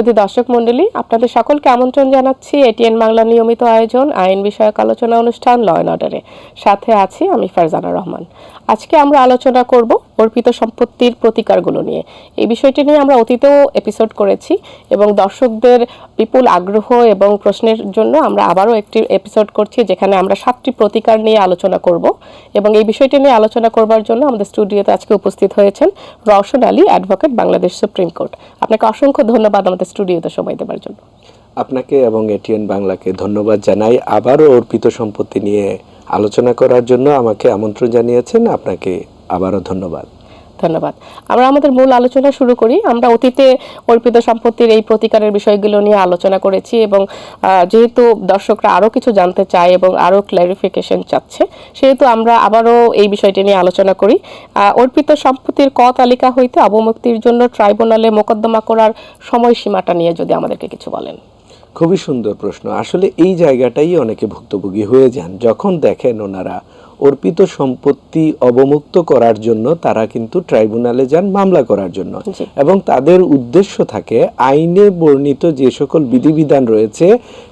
সুধী দর্শক মণ্ডলী আপনাদের সকলকে আমন্ত্রণ জানাচ্ছি, এটিএন বাংলা নিয়মিত আয়োজন, আইন বিষয়ক আলোচনা অনুষ্ঠান ল অ্যান্ড অর্ডারে সাথে আছি আমি ফারজানা রহমান। আজকে আমরা আলোচনা করব অর্পিত সম্পত্তির প্রতিকারগুলো নিয়ে। এই বিষয়টি নিয়ে আমরা অতীতেও এপিসোড করেছি এবং দর্শকদের বিপুল আগ্রহ এবং প্রশ্নের জন্য আমরা আবারও একটি এপিসোড করছি, যেখানে আমরা সাতটি প্রতিকার নিয়ে আলোচনা করব। এবং এই বিষয়টি নিয়ে আলোচনা করবার জন্য আমাদের স্টুডিওতে আজকে উপস্থিত হয়েছেন Roshan Ali, advocate Bangladesh supreme court. আপনাকে অসংখ্য ধন্যবাদ আমাদের স্টুডিওতে সময় দেওয়ার জন্য। আপনাকে এবং এটিএন বাংলাকে ধন্যবাদ জানাই। আবারও অর্পিত সম্পত্তি নিয়ে আলোচনা করার জন্য আমাকে আমন্ত্রণ জানিয়েছেন। আপনাকে আবারও ধন্যবাদ। ধন্যবাদ। আমরা আমাদের মূল আলোচনা শুরু করি। আমরা অতীতে অর্পিত সম্পত্তির এই প্রতিকারের বিষয়গুলো নিয়ে আলোচনা করেছি এবং যেহেতু দর্শকরা আরও কিছু জানতে চায় এবং আরও ক্ল্যারিফিকেশন চাচ্ছে, সেহেতু আমরা আবারও এই বিষয়টি নিয়ে আলোচনা করি। অর্পিত সম্পত্তির ক তালিকা হইতে অবমুক্তির জন্য ট্রাইব্যুনালে মোকদ্দমা করার সময়সীমাটা নিয়ে যদি আমাদেরকে কিছু বলেন। খুবই সুন্দর প্রশ্ন। আসলে এই জায়গাটাই অনেকে ভুক্তভোগী হয়ে যান। যখন দেখেন ওনারা অর্পিত সম্পত্তি অবমুক্ত করার জন্য তারা কিন্তু ট্রাইব্যুনালে যান মামলা করার জন্য। এবং তাদের উদ্দেশ্য থাকে আইনে বর্ণিত যে সকল বিধিবিধান রয়েছে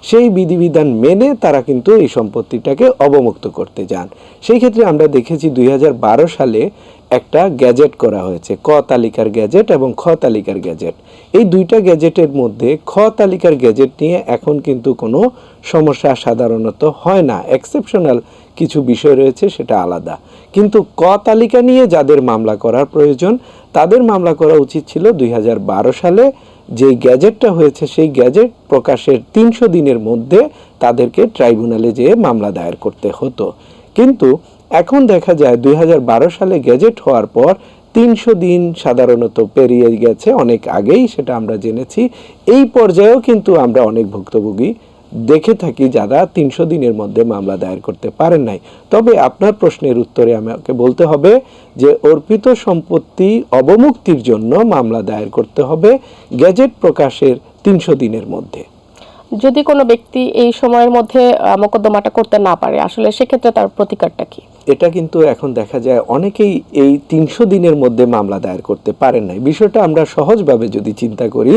সেই বিধিবিধান মেনে তারা কিন্তু এই সম্পত্তিটাকে অবমুক্ত করতে যান। সেই ক্ষেত্রে আমরা দেখেছি দুই হাজার বারো সালে একটা গ্যাজেট করা হয়েছে ক তালিকার গ্যাজেট এবং খ তালিকার গ্যাজেট। এই দুইটা গ্যাজেটের মধ্যে খ তালিকার গ্যাজেট নিয়ে এখন কিন্তু কোনো সমস্যা সাধারণত হয় না। এক্সেপশনাল কিছু বিষয় রয়েছে, সেটা আলাদা। কিন্তু ক তালিকা নিয়ে যাদের মামলা করার প্রয়োজন, তাদের মামলা করা উচিত ছিল দুই হাজার বারো সালে। যে গ্যাজেটটা হয়েছে, সেই গ্যাজেট প্রকাশের তিনশো দিনের মধ্যে তাদেরকে ট্রাইব্যুনালে যেয়ে মামলা দায়ের করতে হতো। কিন্তু এখন দেখা যায় দুই হাজার বারো সালে গ্যাজেট হওয়ার পর তিনশো দিন সাধারণত পেরিয়ে গেছে, অনেক আগেই সেটা আমরা জেনেছি। এই পর্যায়েও কিন্তু আমরা অনেক ভুক্তভোগী দেখে থাকি যারা তিনশো দিনের মধ্যে মামলা দায়ের করতে পারেন নাই। তবে আপনার প্রশ্নের উত্তরে আমাকে বলতে হবে যে, অর্পিত সম্পত্তি অবমুক্তির জন্য মামলা দায়ের করতে হবে গ্যাজেট প্রকাশের তিনশো দিনের মধ্যে। যদি কোনো ব্যক্তি এই সময়ের মধ্যে মোকদ্দমাটা করতে না পারে, আসলে সেক্ষেত্রে তার প্রতিকারটা কি? এটা কিন্তু এখন দেখা যায় অনেকেই এই তিনশো দিনের মধ্যে মামলা দায়ের করতে পারেন নাই। বিষয়টা আমরা সহজভাবে যদি চিন্তা করি,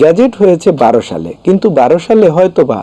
গ্যাজেট হয়েছে বারো সালে, কিন্তু বারো সালে হয়তোবা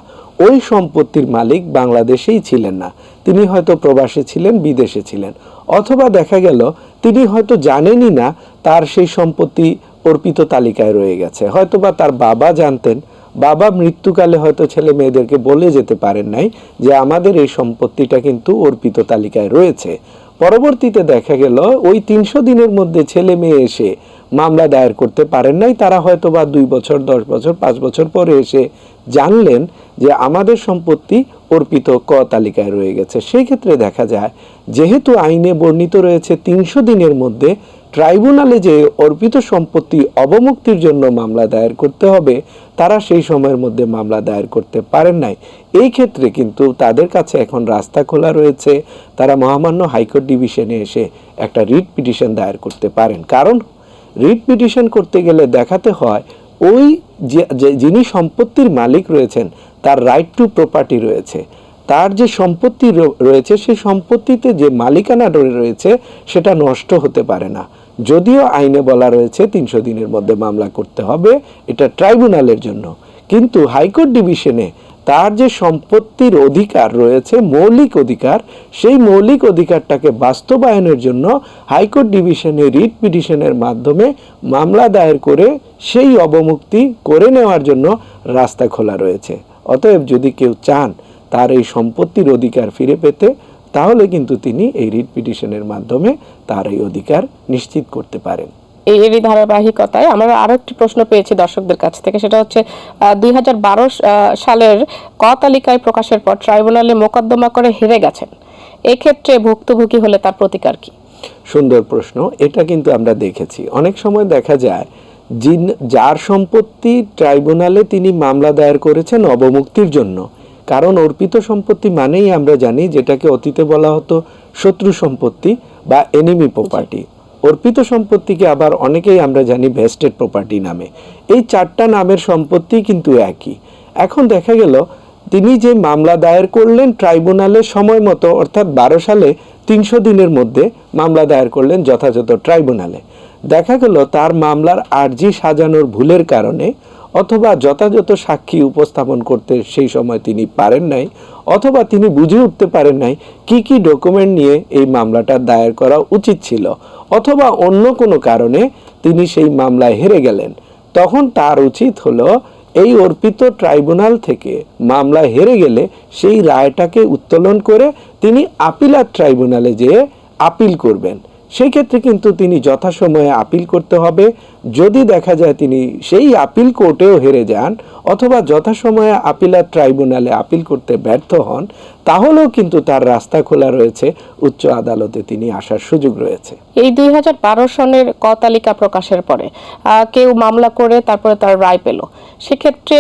ওই সম্পত্তির মালিক বাংলাদেশেই ছিলেন না। তিনি হয়তো প্রবাসে ছিলেন, বিদেশে ছিলেন। অথবা দেখা গেল, তিনি হয়তো জানেনই না তার সেই সম্পত্তি অর্পিত তালিকায় রয়ে গেছে। হয়তোবা তার বাবা জানতেন বাবা মৃত্যুকালে হয়তো ছেলে মেয়েদেরকে বলে যেতে পারেন নাই যে আমাদের এই সম্পত্তিটা কিন্তু অর্পিত তালিকায় রয়েছে। পরবর্তীতে দেখা গেল, ওই তিনশো দিনের মধ্যে ছেলে মেয়ে এসে মামলা দায়ের করতে পারেন নাই। তারা হয়তো বা দুই বছর, দশ বছর, পাঁচ বছর পরে এসে জানলেন যে আমাদের সম্পত্তি অর্পিত ক তালিকায় রয়ে গেছে। সেই ক্ষেত্রে দেখা যায়, যেহেতু আইনে বর্ণিত রয়েছে তিনশো দিনের মধ্যে ট্রাইব্যুনালে যে অর্পিত সম্পত্তি অবমুক্তির জন্য মামলা দায়ের করতে হবে, তারা সেই সময়ের মধ্যে মামলা দায়ের করতে পারেন নাই। এই ক্ষেত্রে কিন্তু তাদের কাছে এখন রাস্তা খোলা রয়েছে। তারা মহামান্য হাইকোর্ট ডিভিশনে এসে একটা রিট পিটিশন দায়ের করতে পারেন। কারণ, রিট পিটিশন করতে গেলে দেখাতে হয়, ওই যিনি সম্পত্তির মালিক রয়েছেন, তার রাইট টু প্রপার্টি রয়েছে। তার যে সম্পত্তি রয়েছে সেই সম্পত্তিতে যে মালিকানা রয়েছে, সেটা নষ্ট হতে পারে না। যদিও আইনে বলা রয়েছে তিনশো দিনের মধ্যে মামলা করতে হবে, এটা ট্রাইব্যুনালের জন্য। কিন্তু হাইকোর্ট ডিভিশনে তার যে সম্পত্তির অধিকার রয়েছে, মৌলিক অধিকার, সেই মৌলিক অধিকারটাকে বাস্তবায়নের জন্য হাইকোর্ট ডিভিশনে রিট পিটিশনের মাধ্যমে মামলা দায়ের করে সেই অবমুক্তি করে নেওয়ার জন্য রাস্তা খোলা রয়েছে। অতএব যদি কেউ চান তার এই সম্পত্তির অধিকার ফিরে পেতে তাহলে কিন্তু তিনি এই রিট পিটিশনের মাধ্যমে তার এই অধিকার নিশ্চিত করতে পারেন। এই এরই ধারাবাহিকতায় আমরা আরও একটি প্রশ্ন পেয়েছি দর্শকদের কাছ থেকে সেটা হচ্ছে দুই হাজার বারো সালের ক তালিকায় প্রকাশের পর ট্রাইব্যুনালে মোকদ্দমা করে হেরে গেছেন। এক্ষেত্রে ভুক্তভোগী হলে তার প্রতিকার কি? সুন্দর প্রশ্ন এটা কিন্তু আমরা দেখেছি। অনেক সময় দেখা যায় যিন যার সম্পত্তি ট্রাইব্যুনালে তিনি মামলা দায়ের করেছেন অবমুক্তির জন্য কারণ অর্পিত সম্পত্তি মানেই আমরা জানি যেটাকে অতীতে বলা হতো শত্রু সম্পত্তি বা এনিমি প্রপার্টি অর্পিত সম্পত্তিকে আবার অনেকেই আমরা জানি ভেস্টেড প্রপার্টি নামে। এই চারটা নামের সম্পত্তি কিন্তু একই। এখন দেখা গেল, তিনি যে মামলা দায়ের করলেন ট্রাইব্যুনালে সময় মতো, অর্থাৎ বারো সালে তিনশো দিনের মধ্যে মামলা দায়ের করলেন যথাযথ ট্রাইব্যুনালে। দেখা গেল, তার মামলার আর্জি সাজানোর ভুলের কারণে অথবা যথাযথ সাক্ষী উপস্থাপন করতে সেই সময় তিনি পারেন নাই, অথবা তিনি বুঝে উঠতে পারেন নাই কি কি ডকুমেন্ট নিয়ে এই মামলাটা দায়ের করা উচিত ছিল, অথবা অন্য কোনো কারণে তিনি সেই মামলায় হেরে গেলেন। তখন তার উচিত হলো এই অর্পিত ট্রাইব্যুনাল থেকে মামলা হেরে গেলে সেই রায়টাকে উত্তোলন করে তিনি আপিলার ট্রাইব্যুনালে যেয়ে আপিল করবেন। সেই ক্ষেত্রে কিন্তু তিনি যথাসময়ে আপিল করতে হবে। যদি দেখা যায় তিনি সেই আপিল কোর্টেও হেরে যান অথবা যথাসময়ে আপিলার ট্রাইব্যুনালে আপিল করতে ব্যর্থ হন, তাহলেও কিন্তু তার রাস্তা খোলা রয়েছে। উচ্চ আদালতে তিনি আসার সুযোগ রয়েছে। এই দুই হাজার বারো সনের ক তালিকা প্রকাশের পরে কেউ মামলা করে তারপরে তার রায় পেল। সেক্ষেত্রে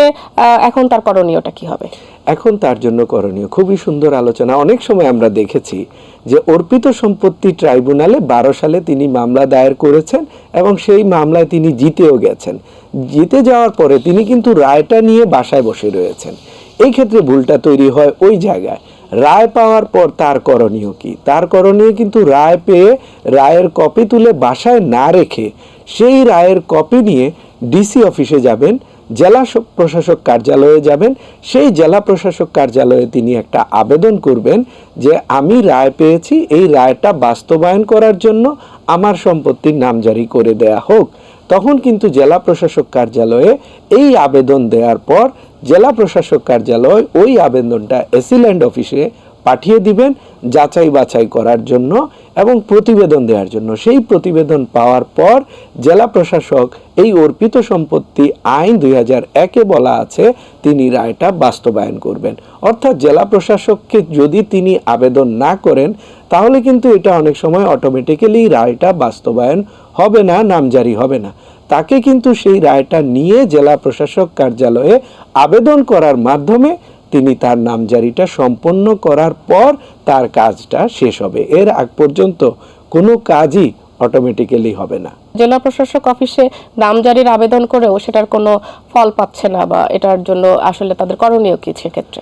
এখন তার করণীয়টা কি হবে? এখন তার জন্য করণীয়। খুবই সুন্দর আলোচনা। অনেক সময় আমরা দেখেছি যে অর্পিত সম্পত্তি ট্রাইব্যুনালে বারো সালে তিনি মামলা দায়ের করেছেন এবং সেই মামলায় তিনি জিতেও গেছেন। জিতে যাওয়ার পরে তিনি কিন্তু রায়টা নিয়ে বাসায় বসে রয়েছেন। এই ক্ষেত্রে ভুলটা তৈরি হয় ওই জায়গায়। রায় পাওয়ার পর তার করণীয় কি? তার করণীয় কিন্তু রায় পেয়ে রায়ের কপি তুলে বাসায় না রেখে সেই রায়ের কপি নিয়ে ডিসি অফিসে যাবেন জেলা প্রশাসক কার্যালয়ে যাবেন। সেই জেলা প্রশাসক কার্যালয়ে তিনি একটা আবেদন করবেন যে, আমি রায় পেয়েছি, এই রায়টা বাস্তবায়ন করার জন্য আমার সম্পত্তির নামজারি করে দেয়া হোক। তখন কিন্তু জেলা প্রশাসক কার্যালয়ে এই আবেদন দেওয়ার পর জেলা প্রশাসক কার্যালয় ওই আবেদনটা এসিল্যান্ড অফিসে পাঠিয়ে দিবেন যাচাই বাছাই করার জন্য। এবং প্রতিবেদন দেওয়ার জন্য। সেই প্রতিবেদন পাওয়ার পর জেলা প্রশাসক এই অর্পিত সম্পত্তি আইন দুই হাজার একে বলা আছে, তিনি রায়টা বাস্তবায়ন করবেন। অর্থাৎ জেলা প্রশাসককে যদি তিনি আবেদন না করেন, তাহলে কিন্তু এটা অনেক সময় অটোমেটিক্যালি রায়টা বাস্তবায়ন হবে না, নামজারি হবে না। তাকে কিন্তু সেই রায়টা নিয়ে জেলা প্রশাসক কার্যালয়ে আবেদন করার মাধ্যমে তিনি তার নামজারিটা সম্পন্ন করার পর তার কাজটা শেষ হবে। এর আগ পর্যন্ত কোনো কাজই অটোমেটিক্যালি হবে না। জেলা প্রশাসক অফিসে নামজারির আবেদন করেও সেটার কোনো ফল পাচ্ছে না বা এটার জন্য আসলে তাদের করণীয় কি সেক্ষেত্রে?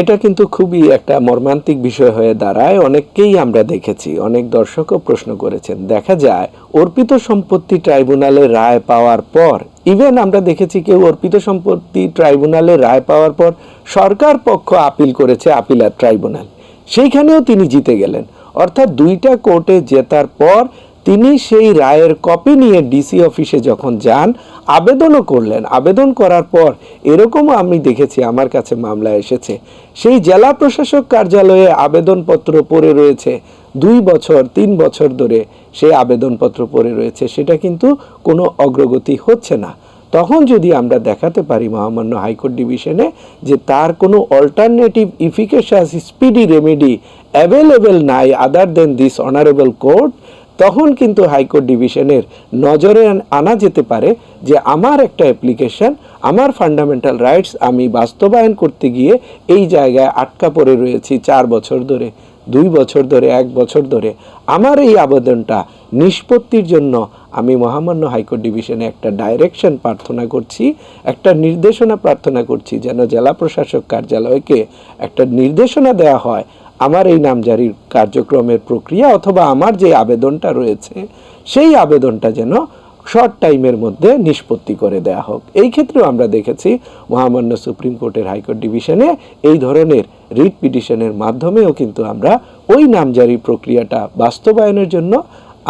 এটা কিন্তু খুবই একটা মর্মান্তিক বিষয় হয়ে দাঁড়ায়। অনেককেই আমরা দেখেছি, অনেক দর্শকও প্রশ্ন করেছেন। দেখা যায়, অর্পিত সম্পত্তি ট্রাইব্যুনালে রায় পাওয়ার পর, ইভেন আমরা দেখেছি কেউ অর্পিত সম্পত্তি ট্রাইব্যুনালে রায় পাওয়ার পর সরকার পক্ষ আপিল করেছে আপিলার ট্রাইব্যুনাল। সেইখানেও তিনি জিতে গেলেন। অর্থাৎ দুইটা কোর্টে জেতার পর তিনি সেই রায়ের কপি নিয়ে ডিসি অফিসে যখন যান, আবেদনও করলেন। আবেদন করার পর এরকমও আমি দেখেছি, আমার কাছে মামলা এসেছে। সেই জেলা প্রশাসক কার্যালয়ে আবেদনপত্র পড়ে রয়েছে। দুই বছর, তিন বছর ধরে সেই আবেদনপত্র পড়ে রয়েছে। সেটা কিন্তু কোনো অগ্রগতি হচ্ছে না। তখন যদি আমরা দেখাতে পারি মহামান্য হাইকোর্ট ডিভিশনে যে তার কোনো alternative efficacious speedy remedy available নাই other than this honourable court তখন কিন্তু হাইকোর্ট ডিভিশনের নজরে আনা যেতে পারে যে আমার একটা অ্যাপ্লিকেশন আমার ফান্ডামেন্টাল রাইটস আমি বাস্তবায়ন করতে গিয়ে এই জায়গায় আটকা পড়ে রয়েছি চার বছর ধরে, দুই বছর ধরে, এক বছর ধরে। আমার এই আবেদনটা নিষ্পত্তির জন্য আমি মহামান্য হাইকোর্ট ডিভিশনে একটা ডাইরেকশন প্রার্থনা করছি, একটা নির্দেশনা প্রার্থনা করছি যেন জেলা প্রশাসক কার্যালয়কে একটা নির্দেশনা দেওয়া হয়। আমার এই নামজারির কার্যক্রমের প্রক্রিয়া অথবা আমার যে আবেদনটা রয়েছে, সেই আবেদনটা যেন শর্ট টাইমের মধ্যে নিষ্পত্তি করে দেয়া হোক। এই ক্ষেত্রেও আমরা দেখেছি মহামান্য সুপ্রিম কোর্টের হাইকোর্ট ডিভিশনে এই ধরনের রিট পিটিশনের মাধ্যমেও কিন্তু আমরা ওই নামজারি প্রক্রিয়াটা বাস্তবায়নের জন্য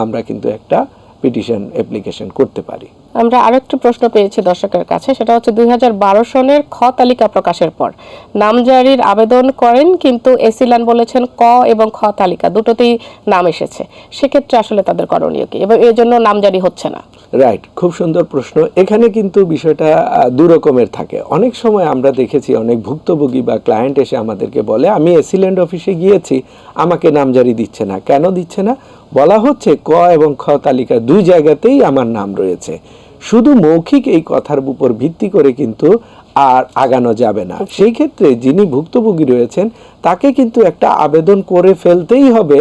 আমরা কিন্তু একটা পিটিশন অ্যাপ্লিকেশন করতে পারি। আমরা আরেকটি প্রশ্ন পেয়েছি দর্শকের কাছে সেটা হচ্ছে দুই হাজার বারো সনের খ তালিকা প্রকাশের পর। নামজারির আবেদন করেন কিন্তু এসিলান বলেছেন ক এবং খ তালিকা দুটোতেই নাম এসেছে। সেক্ষেত্রে আসলে তাদের করণীয় কি? এবং এর জন্য নামজারি হচ্ছে না। রাইট খুব সুন্দর প্রশ্ন। এখানে কিন্তু বিষয়টা আহ, দু রকমের থাকে। অনেক সময় আমরা দেখেছি অনেক ভুক্তভোগী বা ক্লায়েন্ট এসে আমাদেরকে বলে আমি এসিল্যান্ড অফিসে গিয়েছি আমাকে নামজারি দিচ্ছে না। কেন দিচ্ছে না? বলা হচ্ছে ক এবং খ তালিকা দুই জায়গাতেই আমার নাম রয়েছে। শুধু মৌখিক এই কথার উপর ভিত্তি করে কিন্তু আর আগানো যাবে না। সেই ক্ষেত্রে যিনি ভুক্তভোগী রয়েছেন তাকে কিন্তু একটা আবেদন করে ফেলতেই হবে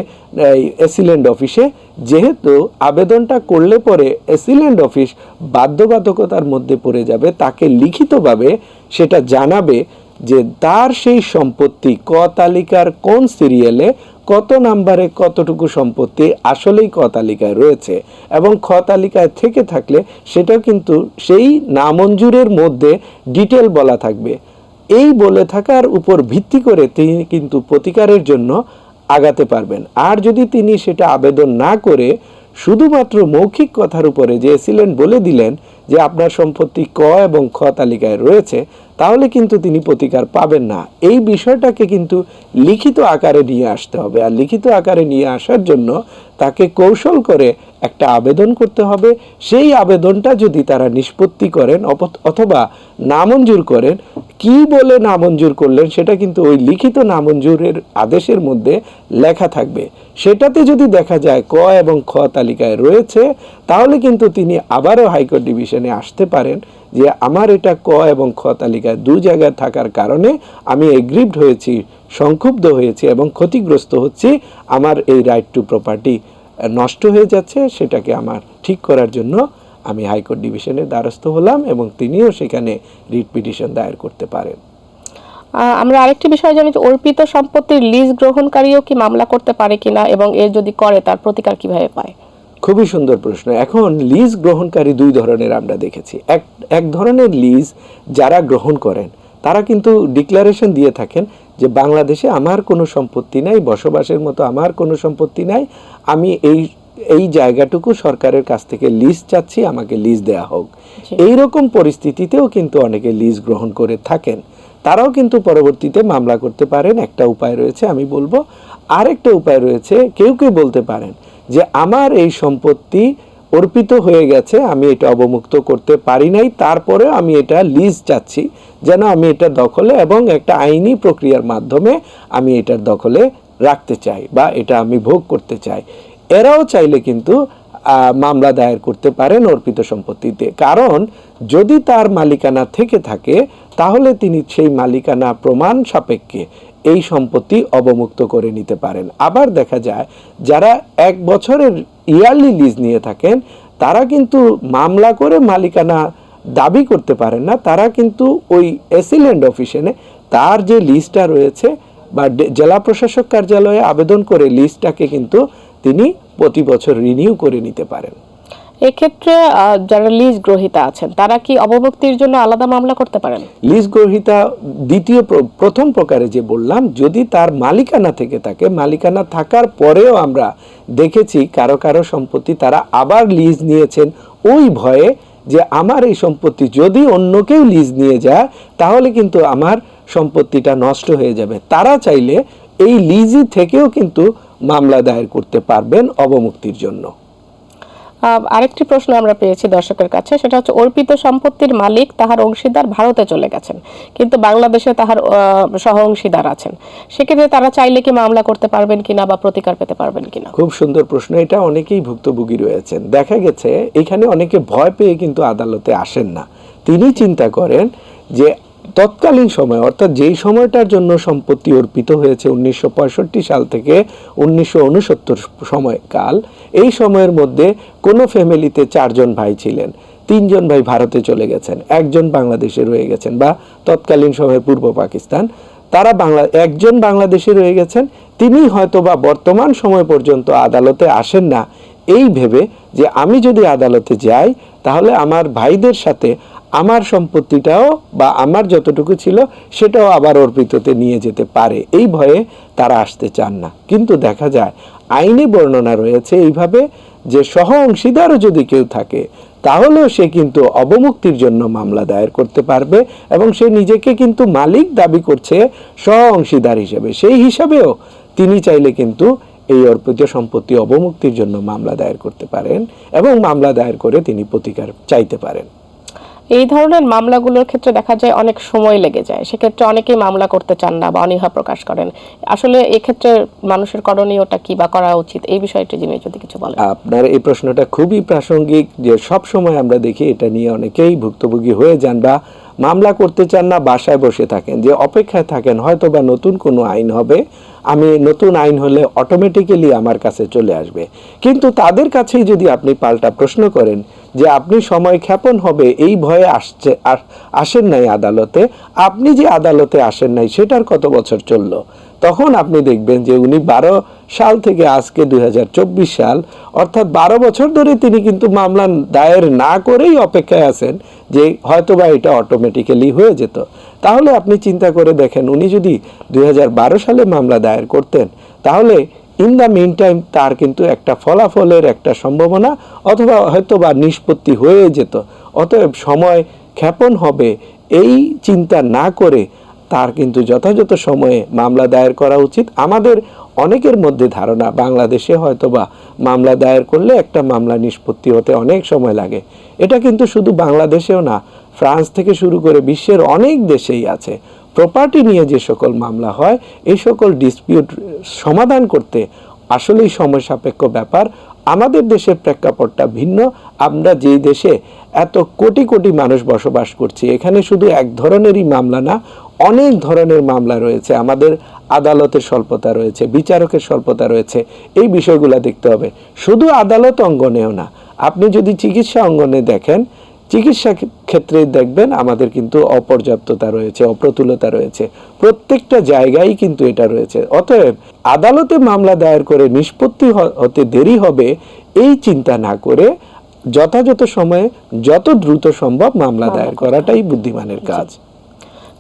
এসিল্যান্ড অফিসে। যেহেতু আবেদনটা করলে পরে এসিল্যান্ড অফিস বাধ্যবাধকতার মধ্যে পড়ে যাবে তাকে লিখিতভাবে সেটা জানাবে যে তার সেই সম্পত্তি ক তালিকার কোন সিরিয়ালে কত নাম্বারে কতটুকু সম্পত্তি আসলেই ক তালিকায় রয়েছে এবং খ তালিকায় থেকে থাকলে সেটাও কিন্তু সেই নামঞ্জুরের মধ্যে ডিটেল বলা থাকবে। এই বলে থাকার উপর ভিত্তি করে তিনি কিন্তু প্রতিকারের জন্য আগাতে পারবেন। আর যদি তিনি সেটা আবেদন না করে, শুধুমাত্র মৌখিক কথার উপরে যে এসিলেন্ট বলে দিলেন যে আপনার সম্পত্তি ক এবং খ তালিকায় রয়েছে, তাহলে কিন্তু তিনি প্রতিকার পাবেন না। এই বিষয়টাকে কিন্তু লিখিত আকারে নিয়ে আসতে হবে। আর লিখিত আকারে নিয়ে আসার জন্য তাকে কৌশল করে একটা আবেদন করতে হবে। সেই আবেদনটা যদি তারা নিষ্পত্তি করেন অথবা নামঞ্জুর করেন, কি বলে নামঞ্জুর করলেন সেটা কিন্তু ওই লিখিত নামঞ্জুরের আদেশের মধ্যে লেখা থাকবে। সেটাতে যদি দেখা যায় ক এবং খ তালিকায় রয়েছে, তাহলে কিন্তু তিনি আবারও হাইকোর্ট ডিভিশনে আসতে পারেন যে আমার এটা ক এবং খ তালিকায় দু জায়গায় থাকার কারণে আমি এগ্রিভড হয়েছি, সংক্ষুব্ধ হয়েছি এবং ক্ষতিগ্রস্ত হচ্ছি, আমার এই রাইট টু প্রপার্টি নষ্ট হয়ে যাচ্ছে, সেটাকে আমার ঠিক করার জন্য আমি হাইকোর্ট ডিভিশনের দ্বারস্থ হলাম এবং তিনিও সেখানে রিট পিটিশন দায়ের করতে পারেন। আমরা আরেকটি বিষয় জানি যে অর্পিত সম্পত্তির লিজ গ্রহণকারীও কি মামলা করতে পারে কিনা এবং এর যদি করে, তার প্রতিকার কীভাবে পায়? খুবই সুন্দর প্রশ্ন। এখন লিজ গ্রহণকারী দুই ধরনের আমরা দেখেছি। এক এক ধরনের লিজ যারা গ্রহণ করেন তারা কিন্তু ডিক্লারেশন দিয়ে থাকেন যে বাংলাদেশে আমার কোনো সম্পত্তি নাই বসবাসের মতো আমার কোনো সম্পত্তি নাই আমি এই এই জায়গাটুকু সরকারের কাছ থেকে লিজ চাচ্ছি আমাকে লিজ দেয়া হোক। এই রকম পরিস্থিতিতেও কিন্তু অনেকে লিজ গ্রহণ করে থাকেন। তারাও কিন্তু পরবর্তীতে মামলা করতে পারেন। একটা উপায় রয়েছে আমি বলব। আরেকটা উপায় রয়েছে কেউ কেউ বলতে পারেন যে আমার এই সম্পত্তি অর্পিত হয়ে গেছে, আমি এটা অবমুক্ত করতে পারি নাই, তারপরেও আমি এটা লিজ চাচ্ছি, যেন আমি এটা দখলে এবং একটা আইনি প্রক্রিয়ার মাধ্যমে আমি এটার দখলে রাখতে চাই বা এটা আমি ভোগ করতে চাই। এরাও চাইলে কিন্তু মামলা দায়ের করতে পারেন অর্পিত সম্পত্তিতে। কারণ যদি তার মালিকানা থেকে থাকে, তাহলে তিনি সেই মালিকানা প্রমাণ সাপেক্ষে এই সম্পত্তি অবমুক্ত করে নিতে পারেন। আবার দেখা যায়, যারা এক বছরের ইয়ারলি লিজ নিয়ে থাকেন, তারা কিন্তু মামলা করে মালিকানা দাবি করতে পারেন না। তারা কিন্তু ওই এসিল্যান্ড অফিসে তার যে লিস্টটা রয়েছে বা জেলা প্রশাসক কার্যালয়ে আবেদন করে লিস্টটাকে কিন্তু তিনি প্রতি বছর রিনিউ করে নিতে পারেন। এক্ষেত্রে যারা লিজ গ্রহীতা আছেন, তারা কি অবমুক্তির জন্য আলাদা মামলা করতে পারেন? লিজ গ্রহিতা দ্বিতীয় প্র- প্রথম প্রকারে যে বললাম, যদি তার মালিকানা থেকে থাকে, মালিকানা থাকার পরেও আমরা দেখেছি কারও কারও সম্পত্তি তারা আবার লিজ নিয়েছেন। ওই ভয়ে যে আমার এই সম্পত্তি যদি অন্য কেউ লিজ নিয়ে যায়, তাহলে কিন্তু আমার সম্পত্তিটা নষ্ট হয়ে যাবে। তারা চাইলে এই লিজি থেকেও কিন্তু মামলা দায়ের করতে পারবেন অবমুক্তির জন্য। আরেকটি প্রশ্ন আমরা পেয়েছি দর্শকের কাছে, সেটা হচ্ছে, অর্পিত সম্পত্তির মালিক তাহার অংশীদার ভারতে চলে গেছেন, কিন্তু বাংলাদেশে তাহার সহ অংশীদার আছেন। সেক্ষেত্রে তারা চাইলে কি মামলা করতে পারবেন কিনা বা প্রতিকার পেতে পারবেন কিনা? খুব সুন্দর প্রশ্ন, এটা অনেকেই ভুক্তভোগী রয়েছেন। দেখা গেছে, এখানে অনেকে ভয় পেয়ে কিন্তু আদালতে আসেন না। তিনি চিন্তা করেন যে তৎকালীন সময়, অর্থাৎ যেই সময়টার জন্য সম্পত্তি অর্পিত হয়েছে উনিশশো পঁয়ষট্টি সাল থেকে উনিশশো উনসত্তর সময়কাল, এই সময়ের মধ্যে কোনো ফ্যামিলিতে চারজন ভাই ছিলেন, তিনজন ভাই ভারতে চলে গেছেন, একজন বাংলাদেশে রয়ে গেছেন বা তৎকালীন সময়ের পূর্ব পাকিস্তান। তারা বাংলা, একজন বাংলাদেশে রয়ে গেছেন, তিনি হয়তো বা বর্তমান সময় পর্যন্ত আদালতে আসেন না। এই ভেবে যে আমি যদি আদালতে যাই, তাহলে আমার ভাইদের সাথে আমার সম্পত্তিটাও বা আমার যতটুকু ছিল, সেটাও আবার অর্পিততে নিয়ে যেতে পারে। এই ভয়ে তারা আসতে চান না। কিন্তু দেখা যায়, আইনি বর্ণনা রয়েছে এইভাবে যে সহ অংশীদারও যদি কেউ থাকে, তাহলেও সে কিন্তু অবমুক্তির জন্য মামলা দায়ের করতে পারবে এবং সে নিজেকে কিন্তু মালিক দাবি করছে সহ অংশীদার হিসেবে। সেই হিসাবেও তিনি চাইলে কিন্তু এই অর্পিত সম্পত্তি অবমুক্তির জন্য মামলা দায়ের করতে পারেন এবং মামলা দায়ের করে তিনি প্রতিকার চাইতে পারেন। এই ধরনের মামলাগুলোর ক্ষেত্রে দেখা যায় অনেক সময় লেগে যায়। সেক্ষেত্রে অনেকেই মামলা করতে চান না বা অনীহা প্রকাশ করেন। আসলে এক্ষেত্রে মানুষের করণীয়টা কি বা করা উচিত? এই বিষয়টি জিনিস যদি কিছু বলেন। আপনার এই প্রশ্নটা খুবই প্রাসঙ্গিক যে সব সময় আমরা দেখি এটা নিয়ে অনেকেই ভুক্তভোগী হয়ে যান বা মামলা করতে চান না, বাসায় বসে থাকেন। যে অপেক্ষায় থাকেন হয়তো বা নতুন কোনো আইন হবে। আমি নতুন আইন হলে অটোমেটিক্যালি আমার কাছে চলে আসবে। কিন্তু তাদের কাছেই যদি আপনি পাল্টা প্রশ্ন করেন যে আপনি সময় ক্ষেপণ হবে, এই ভয়ে আসছে আসেন নাই আদালতে, আপনি যে আদালতে আসেন নাই, সেটার কত বছর চলল? তখন আপনি দেখবেন যে উনি বারো সাল থেকে আজকে দুই হাজার চব্বিশ সাল, অর্থাৎ বারো বছর ধরে তিনি কিন্তু মামলা দায়ের না করেই অপেক্ষায় আছেন যে হয়তোবা এটা অটোমেটিক্যালি হয়ে যেত। তাহলে আপনি চিন্তা করে দেখেন, উনি যদি দুই হাজার বারো সালে মামলা দায়ের করতেন, তাহলে ইন দ্য মিন টাইম তার কিন্তু একটা ফলাফলের একটা সম্ভাবনা অথবা হয়তো বা নিষ্পত্তি হয়ে যেত। অতএব সময় ক্ষেপণ হবে এই চিন্তা না করে তার কিন্তু যথাযথ সময়ে মামলা দায়ের করা উচিত। আমাদের অনেকের মধ্যে ধারণা, বাংলাদেশে হয়তোবা মামলা দায়ের করলে একটা মামলা নিষ্পত্তি হতে অনেক সময় লাগে। এটা কিন্তু শুধু বাংলাদেশেও না, ফ্রান্স থেকে শুরু করে বিশ্বের অনেক দেশেই আছে। প্রপার্টি নিয়ে যে সকল মামলা হয়, এই সকল ডিসপিউট সমাধান করতে আসলেই সময় সাপেক্ষ ব্যাপার। আমাদের দেশের প্রেক্ষাপটটা ভিন্ন। আমরা যেই দেশে এত কোটি কোটি মানুষ বসবাস করছি, এখানে শুধু এক ধরনেরই মামলা না, অনেক ধরনের মামলা রয়েছে। আমাদের আদালতের স্বল্পতা রয়েছে বিচারকের স্বল্পতা রয়েছে এই বিষয়গুলো দেখতে হবে। শুধু আদালত অঙ্গনেও না আপনি যদি চিকিৎসা অঙ্গনে দেখেন চিকিৎসা ক্ষেত্রে দেখবেন আমাদের কিন্তু অপর্যাপ্ততা রয়েছে অপ্রতুলতা রয়েছে। প্রত্যেকটা জায়গায় কিন্তু এটা রয়েছে। অতএব আদালতে মামলা দায়ের করে নিষ্পত্তি হতে দেরি হবে এই চিন্তা না করে যথাযথ সময়ে যত দ্রুত সম্ভব মামলা দায়ের করাটাই বুদ্ধিমানের কাজ।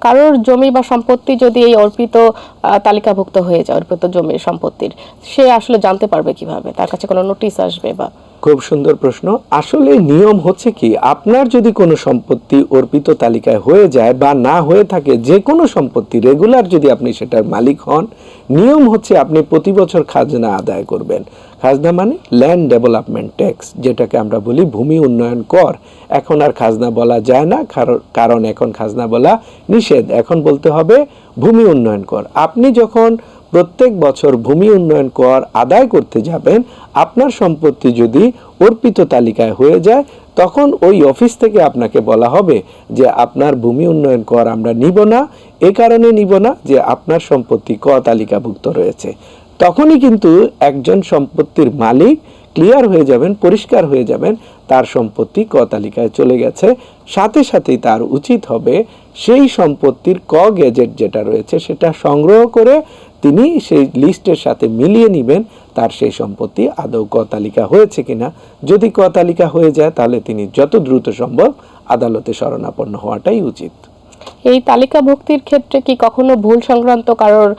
কারোর জমি বা সম্পত্তি যদি এই অর্পিত তালিকাভুক্ত হয়ে যায়, অর্পিত জমির সম্পত্তির, সে আসলে জানতে পারবে কীভাবে? তার কাছে কোনো নোটিশ আসবে বা খুব সুন্দর প্রশ্ন। আসলে নিয়ম হচ্ছে কি, আপনার যদি কোনো সম্পত্তি অর্পিত তালিকায় হয়ে যায় বা না হয়ে থাকে যে কোনো সম্পত্তি রেগুলার যদি আপনি সেটার মালিক হন, নিয়ম হচ্ছে আপনি প্রতি বছর খাজনা আদায় করবেন। খাজনা মানে ল্যান্ড ডেভেলপমেন্ট ট্যাক্স যেটাকে আমরা বলি ভূমি উন্নয়ন কর। এখন আর খাজনা বলা যায় না কারণ- এখন খাজনা বলা নিষেধ। এখন বলতে হবে ভূমি উন্নয়ন কর। আপনি যখন প্রত্যেক বছর ভূমি উন্নয়ন কর আদায় করতে যাবেন। আপনার সম্পত্তি যদি অর্পিত তালিকায় হয়ে যায়, তখন ওই অফিস থেকে আপনাকে বলা হবে যে, আপনার ভূমি উন্নয়ন কর আমরা নিব না। এ কারণে নিব না যে, আপনার সম্পত্তি ক তালিকাভুক্ত রয়েছে। তখনই কিন্তু একজন সম্পত্তির মালিক ক্লিয়ার হয়ে যাবেন, পরিষ্কার হয়ে যাবেন, তার সম্পত্তি ক তালিকায় চলে গেছে। সাথে সাথেই তার উচিত হবে সেই সম্পত্তির ক গেজেট যেটা রয়েছে, সেটা সংগ্রহ করে তিনি সেই লিস্টের সাথে মিলিয়ে নেবেন, তার সেই সম্পত্তি আদৌ ক তালিকা হয়েছে কিনা। যদি ক তালিকা হয়ে যায়, তাহলে তিনি যত দ্রুত সম্ভব আদালতে শরণাপন্ন হওয়াটাই উচিত। এই তালিকাভুক্তির ক্ষেত্রে কি কখনো ভুল সংক্রান্ত কারোর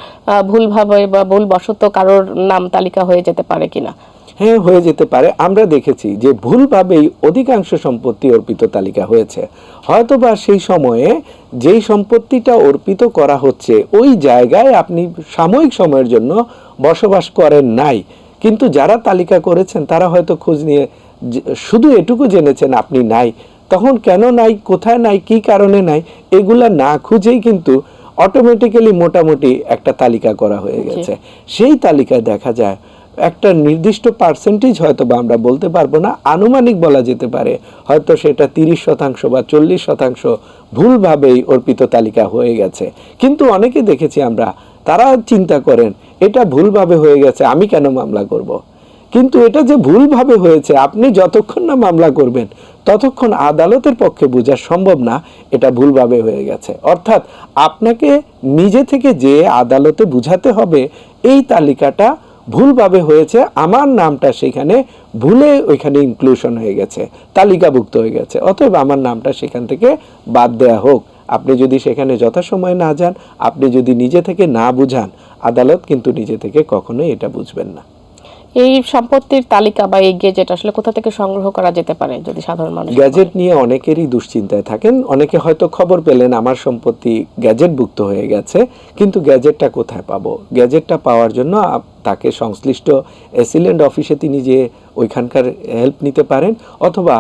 ভুলভাবে বা ভুলবশত কারোর নাম তালিকা হয়ে যেতে পারে কিনা? হ্যাঁ হয়ে যেতে পারে আমরা দেখেছি যে ভুলভাবেই অধিকাংশ সম্পত্তি অর্পিত তালিকা হয়েছে। হয়তোবা সেই সময়ে যেই সম্পত্তিটা অর্পিত করা হচ্ছে ওই জায়গায় আপনি সাময়িক সময়ের জন্য বসবাস করেন নাই। কিন্তু যারা তালিকা করেছেন তারা হয়তো খোঁজ নিয়ে শুধু এটুকু জেনেছেন আপনি নাই। তখন কেন নাই কোথায় নাই কি কারণে নাই এগুলা না খুঁজেই কিন্তু অটোমেটিক্যালি মোটামুটি একটা তালিকা করা হয়ে গেছে। সেই তালিকায় দেখা যায় একটা নির্দিষ্ট পার্সেন্টেজ হয়তো বা আমরা বলতে পারব না, আনুমানিক বলা যেতে পারে। হয়তো সেটা তিরিশ শতাংশ বা চল্লিশ শতাংশ ভুলভাবেই অর্পিত তালিকা হয়ে গেছে। কিন্তু অনেকে দেখেছি আমরা, তারা চিন্তা করেন, এটা ভুলভাবে হয়ে গেছে, আমি কেন মামলা করব। কিন্তু এটা যে ভুলভাবে হয়েছে, আপনি যতক্ষণ না মামলা করবেন, ততক্ষণ আদালতের পক্ষে বোঝা সম্ভব না, এটা ভুলভাবে হয়ে গেছে। অর্থাৎ আপনাকে নিজে থেকে যে আদালতে বুঝাতে হবে, এই তালিকাটা ভুলভাবে হয়েছে, আমার নামটা সেখানে ভুলে ওইখানে ইনক্লুশন হয়ে গেছে, তালিকাভুক্ত হয়ে গেছে। অতএব আমার নামটা সেখান থেকে বাদ দেয়া হোক। আপনি যদি সেখানে যথাসময়ে না যান, আপনি যদি নিজে থেকে না বুঝান, আদালত কিন্তু নিজে থেকে কখনোই এটা বুঝবেন না। এই সম্পত্তির তালিকা বা এই গেজেট আসলে কোথা থেকে সংগ্রহ করা যেতে পারে যদি সাধারণ মানুষ গ্যাজেট নিয়ে অনেকেরই দুশ্চিন্তায় থাকেন। অনেকে হয়তো খবর পেলেন, আমার সম্পত্তি গ্যাজেটভুক্ত হয়ে গেছে, কিন্তু গ্যাজেটটা কোথায় পাবো? গ্যাজেটটা পাওয়ার জন্য তাকে সংশ্লিষ্ট এসিলেন্ট অফিসে তিনি যে ওইখানকার হেল্প নিতে পারেন, অথবা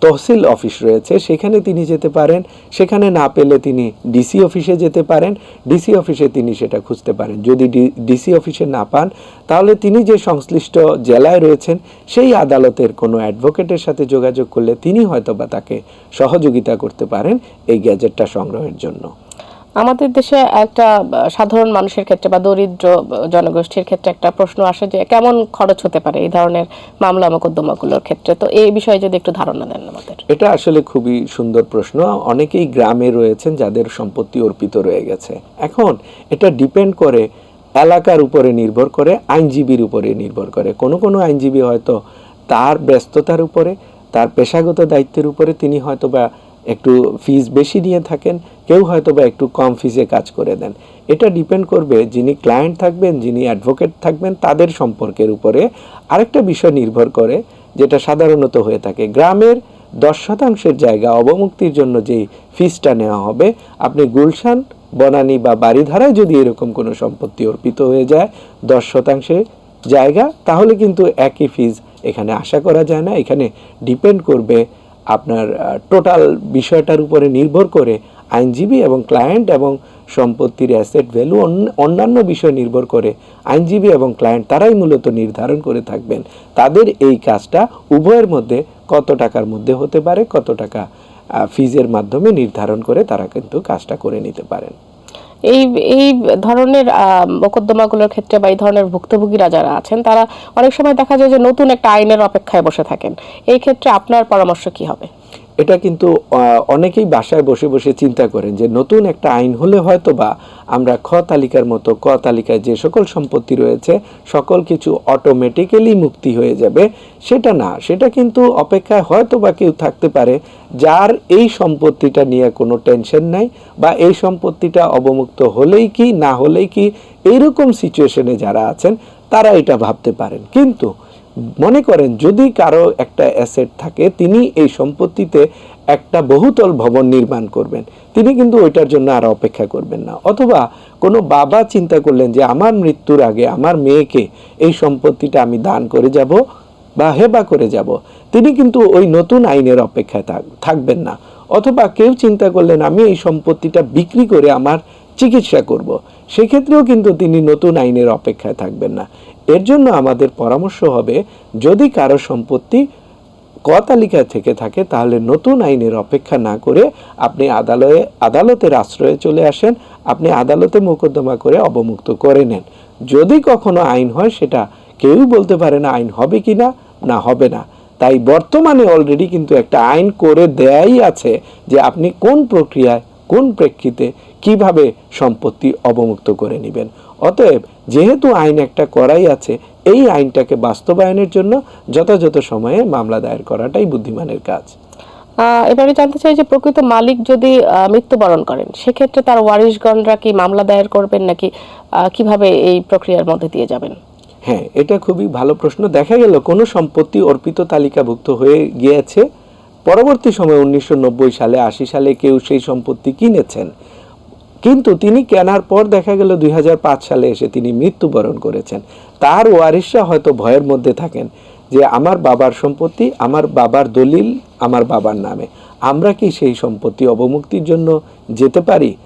তহসিল অফিস রয়েছে, সেখানে তিনি যেতে পারেন। সেখানে না পেলে তিনি ডিসি অফিসে যেতে পারেন। ডিসি অফিসে তিনি সেটা খুঁজতে পারেন। যদি ডিসি অফিসে না পান, তাহলে তিনি যে সংশ্লিষ্ট জেলায় রয়েছেন, সেই আদালতের কোনো অ্যাডভোকেটের সাথে যোগাযোগ করলে তিনি হয়তো বা তাকে সহযোগিতা করতে পারেন এই গ্যাজেটটা সংগ্রহের জন্য। আমাদের দেশে একটা সাধারণ মানুষের ক্ষেত্রে বা দরিদ্র জনগোষ্ঠীর ক্ষেত্রে একটা প্রশ্ন আসে যে কেমন খরচ হতে পারে এই ধরনের মামলা মোকদ্দমাগুলোর ক্ষেত্রে? তো এই বিষয়ে যদি একটু ধারণা দেন আমাদের। এটা আসলে খুবই সুন্দর প্রশ্ন। অনেকেই গ্রামে রয়েছেন যাদের সম্পত্তি অর্পিত রয়ে গেছে। এখন এটা ডিপেন্ড করে এলাকার উপরে নির্ভর করে, আইনজীবীর উপরে নির্ভর করে। কোনো কোনো আইনজীবী হয়তো তার ব্যস্ততার উপরে, তার পেশাগত দায়িত্বের উপরে তিনি হয়তো বা একটু ফিস বেশি নিয়ে থাকেন, কেউ হয়তো বা একটু কম ফিসে কাজ করে দেন। এটা ডিপেন্ড করবে যিনি ক্লায়েন্ট থাকবেন, যিনি অ্যাডভোকেট থাকবেন, তাদের সম্পর্কের উপরে। আরেকটা বিষয় নির্ভর করে, যেটা সাধারণত হয়ে থাকে, গ্রামের দশ শতাংশের জায়গা অবমুক্তির জন্য যেই ফিসটা নেওয়া হবে, আপনি গুলশান, বনানী বা বাড়িধারায় যদি এরকম কোনো সম্পত্তি অর্পিত হয়ে যায় দশ শতাংশে জায়গা, তাহলে কিন্তু একই ফিজ এখানে আশা করা যায় না। এখানে ডিপেন্ড করবে আপনার টোটাল বিষয়টার উপরে নির্ভর করে আইনজীবী এবং ক্লায়েন্ট এবং সম্পত্তির অ্যাসেট ভ্যালু অন্যান্য বিষয় নির্ভর করে আইনজীবী এবং ক্লায়েন্ট তারাই মূলত নির্ধারণ করে থাকবেন। তাদের এই কাজটা উভয়ের মধ্যে কত টাকার মধ্যে হতে পারে, কত টাকা ফিজের মাধ্যমে নির্ধারণ করে তারা কিন্তু কাজটা করে নিতে পারেন। এই এই ধরনের মোকদ্দমাগুলোর ক্ষেত্রে বা এই ধরনের ভুক্তভোগীরা যারা আছেন, তারা অনেক সময় দেখা যায় যে নতুন একটা আইনের অপেক্ষায় বসে থাকেন। এই ক্ষেত্রে আপনার পরামর্শ কি হবে? এটা কিন্তু অনেকেই বাসায় বসে বসে চিন্তা করেন যে নতুন একটা আইন হলে হয়তো বা আমরা খ তালিকার মতো, ক তালিকায় যে সকল সম্পত্তি রয়েছে, সকল কিছু অটোমেটিক্যালি মুক্তি হয়ে যাবে। সেটা না, সেটা কিন্তু অপেক্ষায় হয়তো বা কেউ থাকতে পারে যার এই সম্পত্তিটা নিয়ে কোনো টেনশন নাই বা এই সম্পত্তিটা অবমুক্ত হলেই কি, না হলেই কি, এইরকম সিচুয়েশনে যারা আছেন, তারা এটা ভাবতে পারেন। কিন্তু মনে করেন, যদি কারও একটা অ্যাসেট থাকে, তিনি এই সম্পত্তিতে একটা বহুতল ভবন নির্মাণ করবেন। তিনি কিন্তু ওইটার জন্য আর অপেক্ষা করবেন না। অথবা কোনো বাবা চিন্তা করলেন যে, আমার মৃত্যুর আগে আমার মেয়েকে এই সম্পত্তিটা আমি দান করে যাব বা হেবা করে যাব। তিনি কিন্তু ওই নতুন আইনের অপেক্ষায় থাক- থাকবেন না। অথবা কেউ চিন্তা করলেন, আমি এই সম্পত্তিটা বিক্রি করে আমার চিকিৎসা করব। সেক্ষেত্রেও কিন্তু তিনি নতুন আইনের অপেক্ষায় থাকবেন না। এর জন্য আমাদের পরামর্শ হবে, যদি কারও সম্পত্তি ক তালিকায় থেকে থাকে, তাহলে নতুন আইনের অপেক্ষা না করে আপনি আদালতে আদালতের আশ্রয়ে চলে আসেন, আপনি আদালতে মোকদ্দমা করে অবমুক্ত করে নেন। যদি কখনো আইন হয়, সেটা কেউ বলতে পারে না আইন হবে কি না না হবে না। তাই বর্তমানে অলরেডি কিন্তু একটা আইন করে দেয়াই আছে যে আপনি কোন প্রক্রিয়ায়, কোন প্রেক্ষিতে কীভাবে সম্পত্তি অবমুক্ত করে নেবেন। অতএব যেহেতু আইন একটা করাই আছে এই আইনটাকে বাস্তবায়নের জন্য যথাযথ সময়ে মামলা দায়ের করাটাই বুদ্ধিমানের কাজ। এবারে জানতে চাই যে প্রকৃত মালিক যদি মৃত্যুবরণ করেন সেক্ষেত্রে তার ওয়ারিশগণরা কি মামলা দায়ের করবেন নাকি কীভাবে এই প্রক্রিয়ার মধ্যে দিয়ে যাবেন? হ্যাঁ এটা খুবই ভালো প্রশ্ন। দেখা গেল কোনো সম্পত্তি অর্পিত তালিকাভুক্ত হয়ে গিয়েছে। পরবর্তী সময় উনিশশো নব্বই সালে আশি সালে কেউ সেই সম্পত্তি কিনেছেন। কিন্তু তিনি কেনার পর দেখা গেল দুই হাজার পাঁচ সালে এসে তিনি মৃত্যুবরণ করেছেন। তার ওয়ারিশরা হয়তো ভয়ের মধ্যে থাকেন যে, আমার বাবার সম্পত্তি, আমার বাবার দলিল, আমার বাবার নামে। আমরা কি সেই সম্পত্তি অবমুক্তির জন্য যেতে পারি?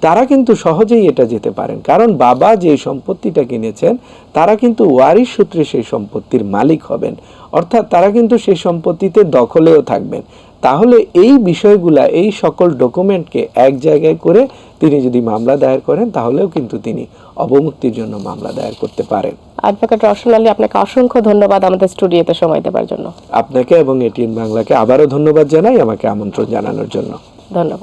তারা কিন্তু সহজেই এটা যেতে পারেন। কারণ বাবা যে সম্পত্তিটা কিনেছেন, তারা কিন্তু ওয়ারিশ সূত্রে সেই সম্পত্তির মালিক হবেন। অর্থাৎ তারা কিন্তু সেই সম্পত্তিতে দখলেও থাকবেন। তাহলে এই বিষয়গুলা এই সকল ডকুমেন্টকে এক জায়গায় করে তিনি যদি মামলা দায়ের করেন তাহলেও কিন্তু তিনি অবমুক্তির জন্য মামলা দায়ের করতে পারেন। অ্যাডভোকেট রসুল আলী আপনাকে অসংখ্য ধন্যবাদ আমাদের স্টুডিওতে সময় দেওয়ার জন্য। আপনাকে এবং এটিএন বাংলাকে আবারও ধন্যবাদ জানাই আমাকে আমন্ত্রণ জানানোর জন্য। ধন্যবাদ।